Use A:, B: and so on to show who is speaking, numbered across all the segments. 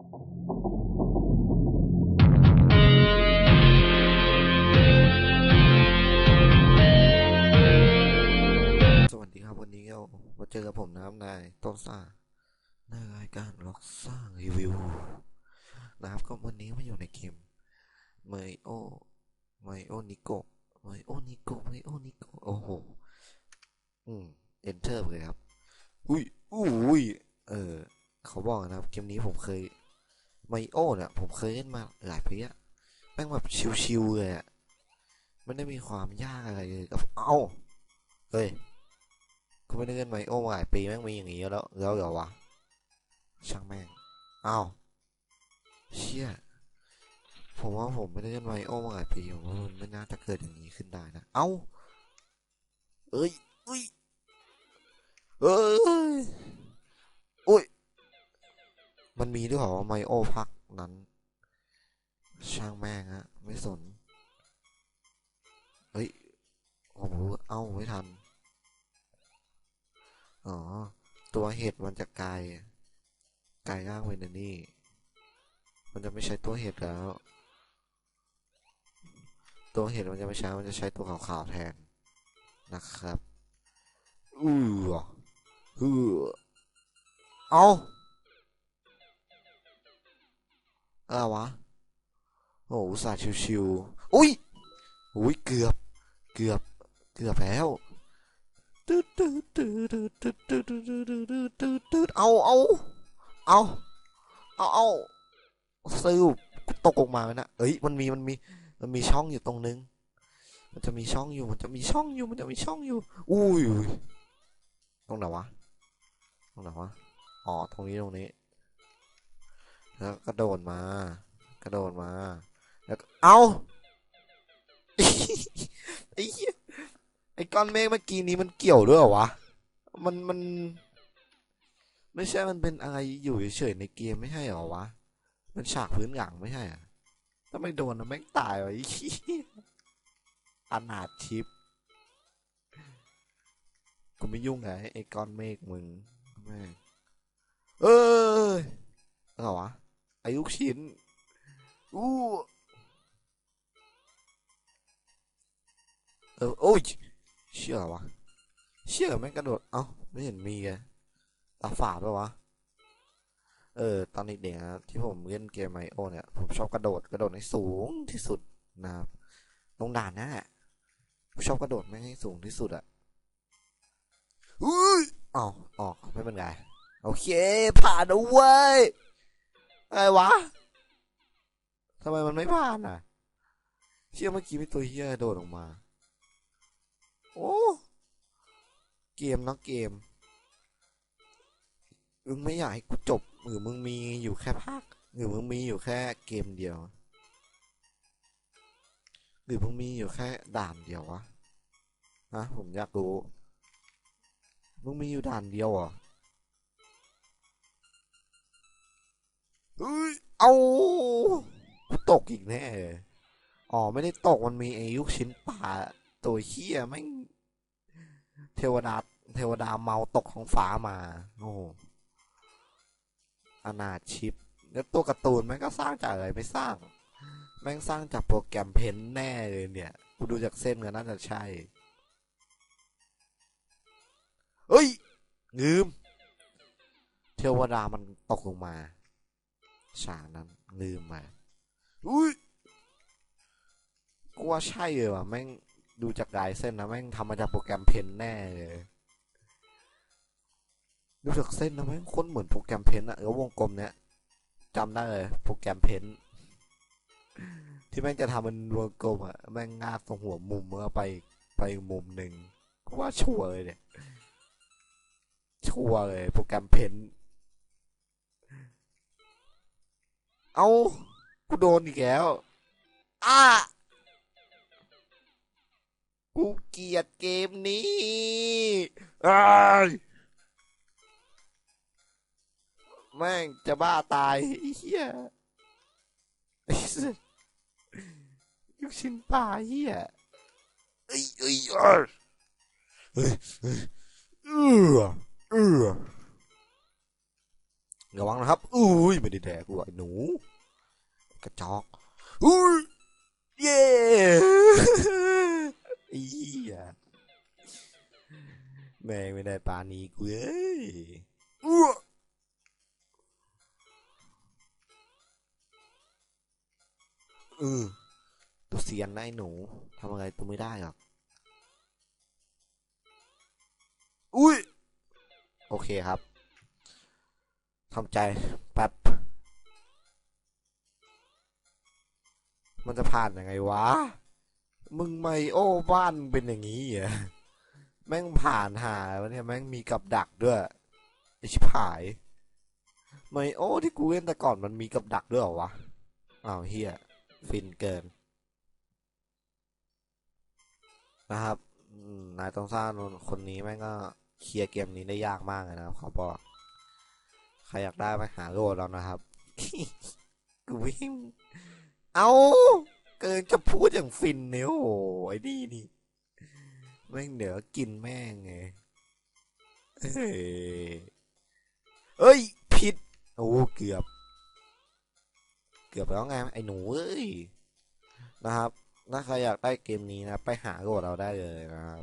A: สวัสดีครับวันนี้ก็มาเจอกับผมนะครับนายต้นซ่าในรายการล็อกซ่างรีวิวนะครับก็วันนี้มาอยู่ในเกมเมโอเมโอนิโกเมโอนิโกเมโอนิโกโอ้โหอืมเอนเตอร์เลยครับ อุ้ยอุ้ยเออเขาบอกนะครับ เกมนี้ผมเคย ไมโอเนี่ยผมเคยเล่นมาหลายปีอะแม่งแบบชิวๆเลยอะไม่ได้มีความยากอะไรเลยกับเอ้าเฮ้ยกูไม่ได้เล่นไมโอมาหลายปีแม่งมีอย่างงี้แล้วแล้วเหรอวะช่างแม่งเอ้าเชี่ยผมว่าผมไม่ได้เล่นไมโอมาหลายปีผมว่ามันไม่น่าจะเกิดอย่างนี้ขึ้นได้นะเอ้าเอ้ยเอ้ยเอ้ยโอ้ย มันมีด้วยเหรอไมโอพักนั้น ช่างแม่งฮะ ไม่สน เฮ้ยผมรู้เอ้าไม่ทัน อ๋อ ตัวเห็ดมันจะกลายกลายร่างเป็นนนี่ มันจะไม่ใช้ตัวเห็ดแล้ว ตัวเห็ดมันจะไม่ใช้ มันจะใช้ตัวขาวๆแทนนะครับ อืออือเอา อะไรวะ โอ้โหตส่ชิวชิวอุ้ยอุ้ยเกือบ เกือบ เกือบแล้วเอาเอาเอาเอาเอาซื้อตกลงมานะเอ้ย มันมี มันมี มันมีช่องอยู่ตรงนึง มันจะมีช่องอยู่ มันจะมีช่องอยู่ มันจะมีช่องอยู่ อุ้ยตรงไหนวะ ตรงไหนวะ อ๋อ ตรงนี้ ตรงนี้ แล้วกระโดดมา กระโดดมา แล้วก็เอาไอ้เหี้ยไอ้ก้อนเมฆเมื่อกี้นี้มันเกี่ยวด้วยเหรอวะ มันมัน ไม่ใช่มันเป็นอะไรอยู่เฉยๆในเกมไม่ใช่เหรอวะ มันฉากพื้นหลังไม่ใช่อะถ้าไม่โดนนะแม่งตายวะไอ้เหี้ยอนาถชิปกูไม่ยุ่งไงไอ้ก้อนเมฆมึงแม่เอ้ยอะไรวะ ไอ้ลูกชิ้น อู้เออโอ้ยเชื่อวะเชื่อแม่งกระโดด เอ้า ไม่เห็นมีเลยตาฝาดปะวะ เออ ตอนเด็กๆนะที่ผมเล่นเกมไมโอเนี่ย ผมชอบกระโดด กระโดดให้สูงที่สุดนะครับลงด่านนั่นแหละผมชอบกระโดดแม่งให้สูงที่สุดอะอุ้ยอ๋ออ๋อไม่เป็นไร โอเค ผ่านแล้วเว้ อะไรวะทำไมมันไม่ผ่านอะ เชื่อเมื่อกี้มีตัวเฮียโดดออกมา โอ้ เกมเนาะเกม มึงไม่อยากให้กูจบหรือมึงมีอยู่แค่ภาคหรือมึงมีอยู่แค่เกมเดียว หรือมึงมีอยู่แค่ด่านเดียววะ ฮะ ผมอยากรู้ มึงมีอยู่ด่านเดียวเหรอ เฮ้ยเอาตกอีกแน่อ๋อไม่ได้ตกมันมีไอ้ลูกชิ้นป่าตัวเฮี้ยแม่งเทวดาเทวดาเมาตกของฟ้ามา โอ้โหอนาชิป แล้วตัวการ์ตูนแม่งก็สร้างจากอะไรไม่สร้าง แม่งสร้างจากโปรแกรมเพนแน่เลยเนี่ยกูดูจากเส้นก็น่าจะใช่ เฮ้ย ลืม เทวดามันตกลงมา ฉากนั้นลืมมาอุ้ยกูว่าใช่เลยว่ะแม่งดูจากลายเส้นนะแม่งทำมาจากโปรแกรมเพนแน่เลยดูจากเส้นนะแม่งค้นเหมือนโปรแกรมเพนอะแล้ววงกลมเนี้ยจำได้เลยโปรแกรมเพนที่แม่งจะทำเป็นวงกลมอะแม่งงาบตรงหัวมุมเมื่อไปไปมุมหนึ่งกูว่าชัวร์เลยเนี่ยชัวร์เลยโปรแกรมเพน เอากูโดนอีกแล้วอ้ากูเกลียดเกมนี้อ้ายแม่งจะบ้าตายเฮียไอ้สัสลูกชิ้นปลาเฮียเอ้ยเอ้ยเอ้ยเอ้ยเอ้ยเออเออ ระวังนะครับ อุ้ยไม่ได้แดกกูไอ้หนู กระจอก อุ้ย เย้อีอะแม่งไม่ได้ปานีกูเอ้ยอ้วเออตัวเสียนไอ้หนูทำอะไรตัวไม่ได้หรอก อุ้ย โอเคครับ ทำใจแป๊บ มันจะผ่านยังไงวะ มึงไม่โอ้บ้านเป็นอย่างนี้เหรอแม่งผ่านหาวะเนี่ยแม่งมีกับดักด้วยไอชิบหาย ไม่โอ้ที่กูเล่นแต่ก่อนมันมีกับดักด้วยเหรอวะ อ้าวเฮียฟินเกิน นะครับนายต้องสร้างคนนี้แม่งก็เคลียร์เกมนี้ได้ยากมากเลยนะครับขาบอก ใครอยากได้ไปหาโลดแล้วนะครับกูวิ่งเอาเกินจะพูดอย่างฟินเนี่ยโอ้โหไอ้นี่นี่แม่งเดี๋ยวกินแม่งไงเอ้ยเอ้ยผิดโอ้เกือบ เกือบแล้วไงไอ้หนูเอ้ยนะครับถ้าใครอยากได้เกมนี้นะ ไปหาโหลดเราได้เลยนะครับ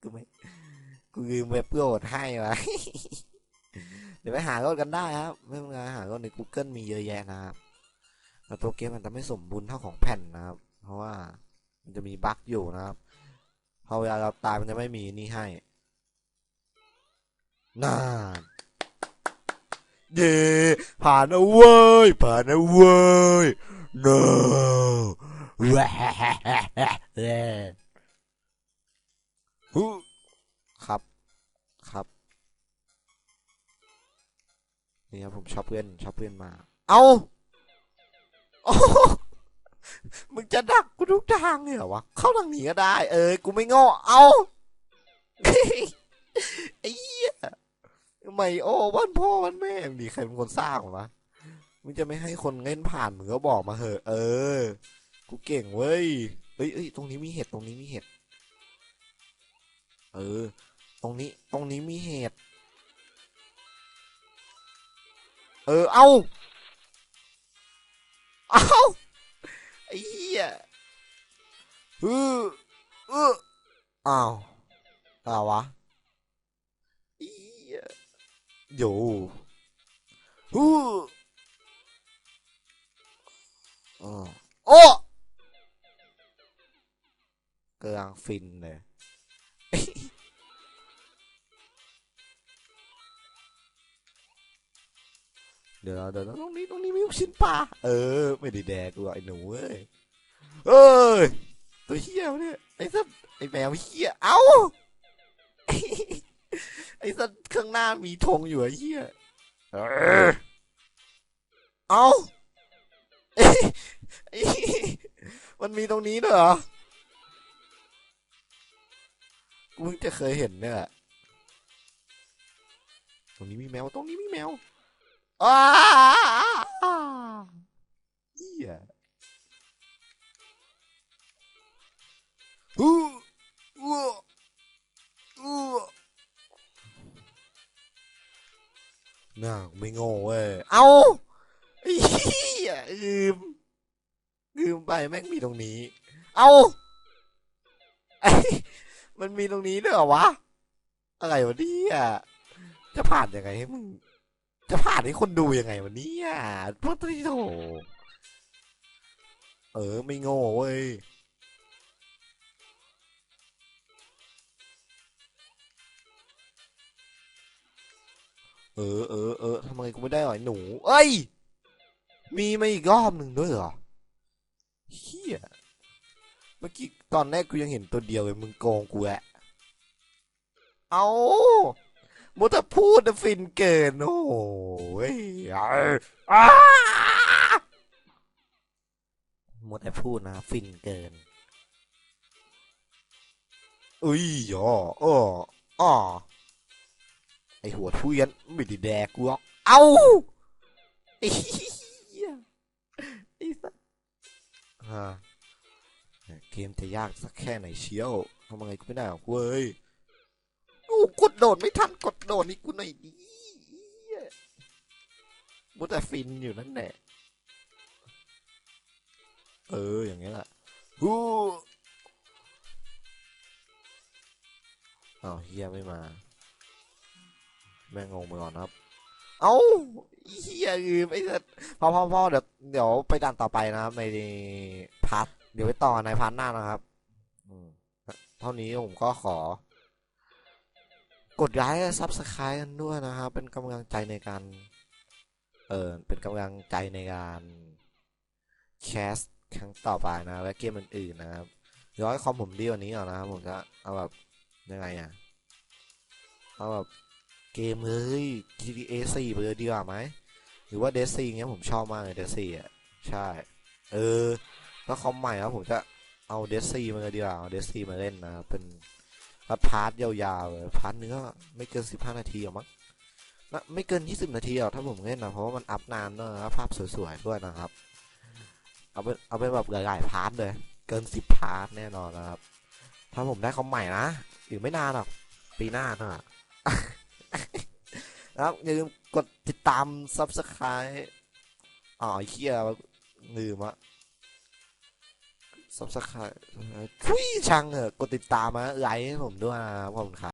A: กูไม่กูลืมไปโหลดให้ไว้ ดี๋ยวไปหาโหลดกันได้ครับไม่เป็นไรหาโหลดใน Google มีเยอะแยะนะครับแต่ตัวเกมมันจะไม่สมบูรณ์เท่าของแผ่นนะครับ เพราะว่ามันจะมีบั๊กอยู่นะครับพอเวลาเราตายมันจะไม่มีนี่ให้น่าเย่ผ่านเอาเว้ยผ่านเอาเว้ย no แหวะ นี่ครับผมชอบเพื่อนชอบเพื่อนมา เอาโอ้โหมึงจะดักกูทุกทางเลยเหรอวะ เข้าทางนี้ก็ได้ เออ กูไม่โง่เอาไอ้เหี้ยไม่โอ้บ้านพ่อบ้านแม่ดีใครเป็นคนสร้างวะมึงจะไม่ให้คนเล่นผ่านมึงก็บอกมาเหอะ เออ กูเก่งเว้ยเอ้ยเอ้ยตรงนี้มีเห็ดตรงนี้มีเห็ด เออ ตรงนี้ตรงนี้มีเห็ด เออ เอาเอาไอ้เหี้ยเออเอออ้าวอ้าววะไอ้เหี้ยอยู่ฮู้อ๋อโอ้เกำลังฟินเลย เดี๋ยวเดี๋ยวตรงนี้ตรงนี้มีลูกชิ้นปลาเออ ไม่ได้แดกกูหรอกไอ้หนูเอ้ยเอ้ยตัวเหี้ยวะเนี่ยไอ้สัตว์ไอ้แมวเหี้ยเอ้าไอ้สัตว์ข้างหน้ามีธงอยู่ไอ้เหี้ยเออเอ้าเอ้ยไอ้มันมีตรงนี้ด้วยเหรอกูเพิ่งจะเคยเห็นเนี่ยแหละตรงนี้มีแมว ตรงนี้มีแมว อ้าเหี้ยฮู้อู้อู้น่าไม่โง่เว้ย เอาอ้เหี้ยลืมลืมไปแม่งมีตรงนี้ เอาไอ้มันมีตรงนี้ด้วยเหรอวะ อะไรวะเนี่ยจะผ่านยังไงให้มึง จะผ่านให้คนดูยังไงวันนี้อะพระติโถเออ ไม่โง่เว้ยเออเออเออทำไมกูไม่ได้หรอไอหนู เอ้ย มีมาอีกรอบหนึ่งด้วยเหรอเฮียเมื่อกี้ตอนแรกกูยังเห็นตัวเดียวเลยมึงโกงกูแหละเอา มัวแต่พูดนะฟินเกิน โอ้ยอ้ามัวแต่พูดนะ ฟินเกิน อุ้ยอ๋ออออ้อไอหัวทุเรียนไม่ได้แดกกูหรอกเอาไอ้เหี้ยไอ้สัสฮะเกมจะยากสักแค่ไหนเชียวทำไมกูไม่ได้หรอกเว้ย กดโดดไม่ทันกดโดดนี่กูหน่อยดิมุแต่ฟินอยู่นั่นแหละ เออ อย่างเงี้ยแหละฮู้อ้าวเฮียไม่มา แม่งงงไปก่อนครับ เอ้าเฮียอืมไอ้สัสพอพอพอเดี๋ยวเดี๋ยวไปดันต่อไปนะครับ ในพาร์ทเดี๋ยวไปต่อในพาร์ทหน้านะครับอืมเท่านี้ผมก็ขอ กดไลค์ซับสไครต์กันด้วยนะครับ เป็นกำลังใจในการ เออเป็นกำลังใจในการแคสครั้งต่อไปนะ และเกมอื่นๆนะครับเดี๋ยคอมผมดีกว่านี้ก่อนนะครับผมจะเอาแบบยังไงอะเอาแบบเกมเลย GTA 4ไปเลยดีกว่าไหมหรือว่า d e s เงี้ยผมชอบมากเลย d e s อะใช่ เออแล้วคอมใหม่แล้วผมจะเอา d e s มาเลยดีกว่าเอา d e s มาเล่นนะครับ เป็นพาร์ทยาวๆเลยพาร์ทเนึงก็ไม่เกิน 15 นาทีหรอกมั้งไม่เกิน 20 นาทีหรอกถ้าผมเล่นนะเพราะว่ามันอัพนานด้วยนะครับภาพสวยๆด้วยนะครับ เอาเป็นเอาเป็นแบบหลายๆพาร์ทเลย เกิน 10 พาร์ทแน่นอนนะครับ ถ้าผมได้คอมใหม่นะอีกไม่นานหรอกปีหน้าน่ะแล้วอย่าลืมกดติดตาม Subscribe อ๋อไอ้เคียลืมอะ Subscribe คุยช่างเหอะกดติดตามมาไลค์ให้ผมด้วยนะครับขอบคุณครับ